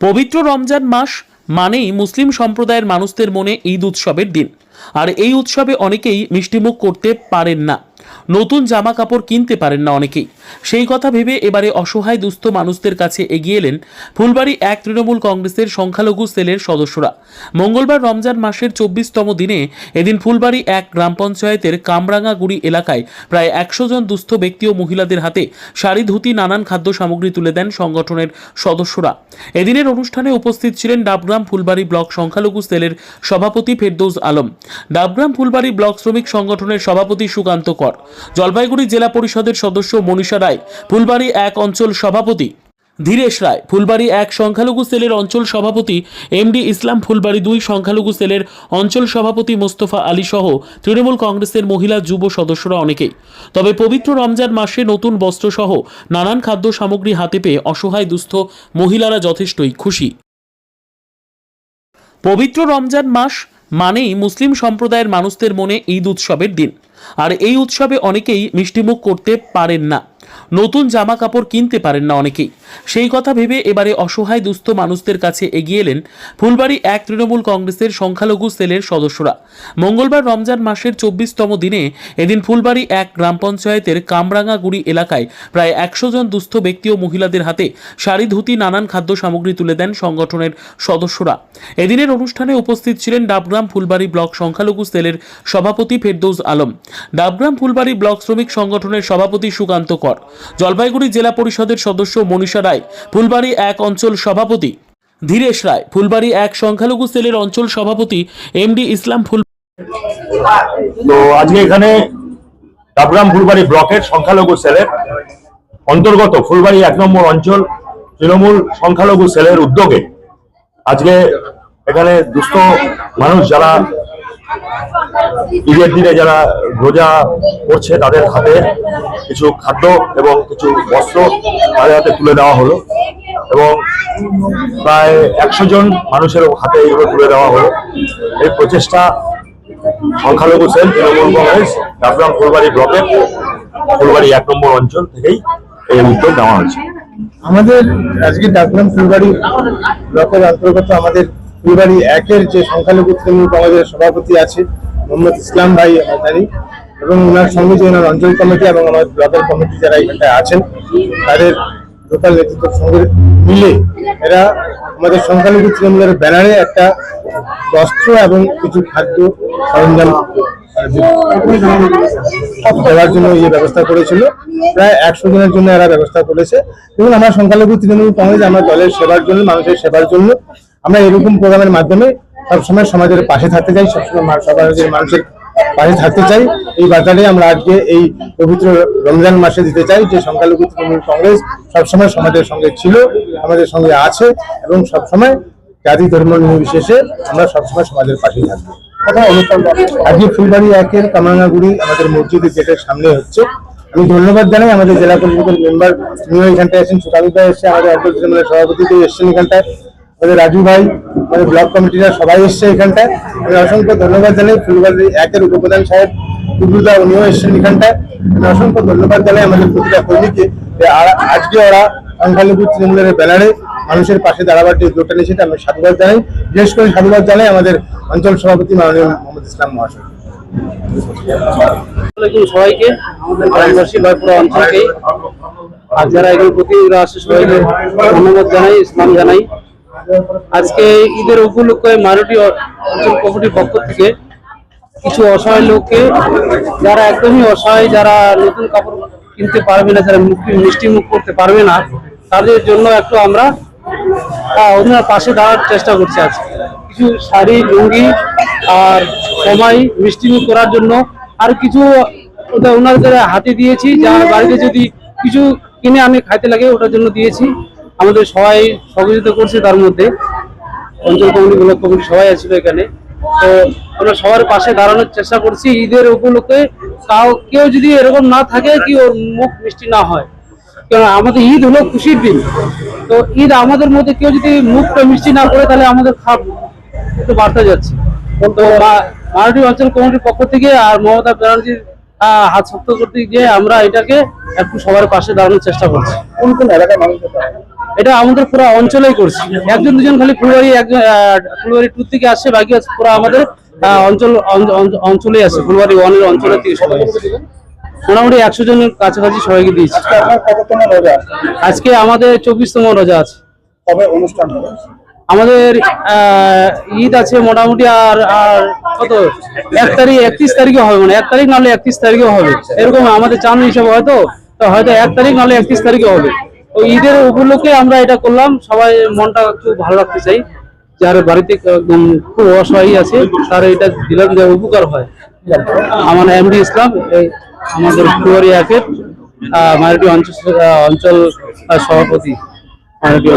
পবিত্র রমজান মাস মানেই মুসলিম সম্প্রদায়ের মানুষদের মনে ঈদ উৎসবের দিন। আর এই উৎসবে অনেকেই মিষ্টিমুখ করতে পারেন না। নতুন জামা কাপড় কিনতে পারেন না অনেকেই। সেই কথা ভেবে এবারে অসহায় দুস্থ মানুষদের কাছে এগিয়ে এলেন ফুলবাড়ি এক তৃণমূল কংগ্রেসের সংখ্যালঘু সেলের সদস্যরা। মঙ্গলবার রমজান মাসের চব্বিশতম দিনে এদিন ফুলবাড়ি এক গ্রাম পঞ্চায়েতের কামরাঙ্গাগুড়ি এলাকায় প্রায় একশো জন দুস্থ ব্যক্তি ও মহিলাদের হাতে শাড়ি, ধুতি, নানান খাদ্য সামগ্রী তুলে দেন সংগঠনের সদস্যরা। এদিনের অনুষ্ঠানে উপস্থিত ছিলেন ডাবগ্রাম ফুলবাড়ি ব্লক সংখ্যালঘু সেলের সভাপতি ফেরদৌস আলম। ডাবগ্রাম ফুলবাড়ি ব্লক শ্রমিক সংগঠনের সভাপতি সুকান্ত কর। জলপাইগুড়ি জেলা পরিষদের সদস্য মনীষা রায়, ফুলবাড়ি এক অঞ্চল সভাপতি ধীরেশ রায়, ফুলবাড়ি এক সংখ্যালঘু সেলের অঞ্চল সভাপতি এমডি ইসলাম, ফুলবাড়ি দুই সংখ্যালঘু সেলের অঞ্চল সভাপতি মোস্তফা আলী সহ তৃণমূল কংগ্রেসের মহিলা যুব সদস্যরা অনেকেই। তবে পবিত্র রমজান মাসে নতুন বস্ত্রসহ নানান খাদ্য সামগ্রী হাতে পেয়ে অসহায় দুস্থ মহিলারা যথেষ্টই খুশি। পবিত্র রমজান মাস মানেই মুসলিম সম্প্রদায়ের মানুষদের মনে ঈদ উৎসবের দিন। আর এই উৎসবে অনেকেই মিষ্টিমুখ করতে পারেন না। নতুন জামা কাপড় কিনতে পারেন না অনেকেই। সেই কথা ভেবে এবারে অসহায় দুস্থ মানুষদের কাছে এগিয়ে এলেন ফুলবাড়ি এক তৃণমূল কংগ্রেসের সংখ্যালঘু সেলের সদস্যরা। মঙ্গলবার রমজান মাসের চব্বিশতম দিনে এদিন ফুলবাড়ি এক গ্রাম পঞ্চায়েতের কামরাঙ্গাগুড়ি এলাকায় প্রায় একশো জন দুস্থ ব্যক্তি ও মহিলাদের হাতে শাড়ি, ধুতি, নানান খাদ্য সামগ্রী তুলে দেন সংগঠনের সদস্যরা। এদিনের অনুষ্ঠানে উপস্থিত ছিলেন ডাবগ্রাম ফুলবাড়ি ব্লক সংখ্যালঘু সেলের সভাপতি ফেরদৌস আলম। ডাবগ্রাম ফুলবাড়ি ব্লক শ্রমিক সংগঠনের সভাপতি সুকান্ত কর। জলপাইগুড়ি জেলা পরিষদের সদস্য মনীষা রায়, ফুলবাড়ি এক অঞ্চল সভাপতি ধীরেশ রায়, ফুলবাড়ি এক সংখ্যালঘু সেলের অঞ্চল সভাপতি এমডি ইসলাম ফুল তো আজকে এখানে ডাবগ্রাম ফুলবাড়ি ব্লকের সংখ্যালঘু সেলের অন্তর্গত ফুলবাড়ি এক নম্বর অঞ্চল তৃণমূল সংখ্যালঘু সেলের উদ্যোগে আজকে এখানে দুস্থ মানুষ যারা ঈদের দিনে যারা রোজা করছে তাদের হাতে কিছু খাদ্য এবং কিছু বস্ত্র তাদের হাতে তুলে দেওয়া হলো এবং প্রায় একশো জন মানুষের হাতে এগুলো তুলে দেওয়া হলো। এই প্রচেষ্টা সংখ্যালঘু সেল তৃণমূল কংগ্রেস ডাবগ্রাম ফুলবাড়ি ব্লকের ফুলবাড়ি এক নম্বর অঞ্চল থেকেই এই উদ্যোগ নেওয়া হয়েছে। আমাদের আজকে ডাকগ্রাম ফুলবাড়ি ব্লকের অন্তর্গত আমাদের ফুলবাড়ি একের যে সংখ্যালঘু তৃণমূল কংগ্রেসের সভাপতি আছে মোহাম্মদ ইসলাম ভাই জানি এবং ওনার সঙ্গে যে ওনার অঞ্চল কমিটি এবং আমাদের ব্লকের কমিটি যারা এখানটায় আছেন, তাদের লোকাল নেতৃত্বের সঙ্গে মিলে এরা আমাদের সংখ্যালঘু তৃণমূলের ব্যানারে একটা বস্ত্র এবং কিছু খাদ্য সরঞ্জাম দেওয়ার জন্য এই ব্যবস্থা করেছিল। প্রায় একশো জনের জন্য এরা ব্যবস্থা করেছে। এবং আমরা সংখ্যালঘু তৃণমূল কংগ্রেস, আমরা দলের সেবার জন্য, মানুষের সেবার জন্য আমরা এরকম প্রোগ্রামের মাধ্যমে সবসময় সমাজের পাশে থাকতে চাই সবসময় সমাজের মানুষের পাশে থাকতে চাই। এই বার্তাটাই আমরা আজকে এই পবিত্র রমজান মাসে দিতে চাই যে সংখ্যালঘু তৃণমূল কংগ্রেস সবসময় সমাজের সঙ্গে ছিল আমাদের সঙ্গে আছে এবং সবসময় জাতি ধর্ম নির্বিশেষে আমরা সবসময় সমাজের পাশেই থাকব। কথা অনুষ্ঠান আজকে ফুলবাড়ি একের কামাঙ্গাগুড়ি আমাদের মসজিদের গেটের সামনে হচ্ছে। আমি ধন্যবাদ জানাই আমাদের জেলা পরিষদের মেম্বার তিনিও এখানটায় এসেছেন সুকান্ত ভাই এসছে আমাদের অঞ্চল তৃণমূলের সভাপতি এসছেন এখানটায়। আমাদের রাজু ভাই, আমাদের ব্লক কমিটিরা সবাই এসছে এখানটায়, আমি অসংখ্য ধন্যবাদ জানাই। ফুলবাড়ি একের উপপ্রধান সাহেব টুটুদা উনিও এসছেন এখানটায়। আমি অসংখ্য ধন্যবাদ জানাই আমাদের প্রতিটা কর্মীকে। আজকে ওরা সংখ্যালঘু তৃণমূলের ব্যানারে মানুষের পাশে দাঁড়াবার যে উদ্যোগটা নিয়েছে, এটা আমি সাধুবাদ জানাই। বিশেষ করে সাধুবাদ জানাই আমাদের অঞ্চল সভাপতি মাননীয় মোহাম্মদ ইসলাম মহাশয়। সবাইকে। আমাদের বা পুরো অঞ্চলকে। আর যারা এগুলো প্রতিনিধিরা আসে সবাইকে ধন্যবাদ জানাই, ইসলাম জানাই। আজকে ঈদের উপলক্ষে মারুটি অঞ্চল কমিটির পক্ষ থেকে কিছু অসহায় লোককে, যারা একদমই অসহায়, যারা নতুন কাপড় কিনতে পারবে না, যারা মুক্তি মিষ্টি মুখ করতে পারবে না, তাদের জন্য একটু আমরা ওনার পাশে দাঁড়ার চেষ্টা করছি আজকে। কিছু শাড়ি, লুঙ্গি আর সময় মিষ্টি মুখ করার জন্য আর কিছু ওটা ওনাদের হাতে দিয়েছি, যার বাড়িতে যদি কিছু কিনে আমি খাইতে লাগে, ওটার জন্য দিয়েছি। আমাদের সবাই সহযোগিতা করছে তার মধ্যে। অঞ্চল কমিটি, ব্লক কমিটি সবাই আছিল এখানে। তো আমরা সবার পাশে দাঁড়ানোর চেষ্টা করছি ঈদের উপলক্ষে। কাউ, কেউ যদি এরকম না থাকে কি ওর মুখ মিষ্টি না হয়। কারণ আমাদের ঈদ হলো খুশির দিন। তো ঈদ আমাদের মধ্যে কেউ যদি মুখটা মিষ্টি না করে তাহলে আমাদের খাপ একটু বাড়তে যাচ্ছে। তো মারাঠি অঞ্চল কমিটির পক্ষ থেকে আর মমতা ব্যানার্জির হাত শক্ত করতে গিয়ে আমরা এটাকে একটু সবার পাশে দাঁড়ানোর চেষ্টা করছি। কোন কোন এলাকার মানুষ এটা আমাদের পুরো অঞ্চলেই করছি। একজন দুজন খালি ফুলবাড়ি একজন ফুলবাড়ি টু থেকে আসছে বাকি আছে পুরো আমাদের অঞ্চল অঞ্চ- অঞ্চ- অঞ্চলেই আছে। ফুলবাড়ি ওয়ানের অঞ্চলের থেকে সবাই মোটামুটি একশো জনের কাছাকাছি সবাইকে দিয়েছি। আজকে আমাদের চব্বিশতম রোজা আছে। আমাদের আহ, ঈদ আছে মোটামুটি আর আর কত? এক তারিখ একত্রিশ তারিখে হবে মানে এক তারিখ নাহলে একত্রিশ তারিখে হবে। এরকম আমাদের চান হিসাবে হয়তো তো হয়তো এক তারিখ নাহলে একত্রিশ তারিখে হবে। তো ঈদের উপলক্ষে আমরা এটা করলাম। সবাই মনটা একটু ভালো রাখতে চাই। যার বাড়িতে একদম খুব অসহায় আছে, তার এটা দিলাম যে উপকার হয়। আমার এমডি ইসলাম আমাদের ফুয়ারি একের মাইনরিটি অঞ্চল অঞ্চল সভাপতি। মাইনরিটি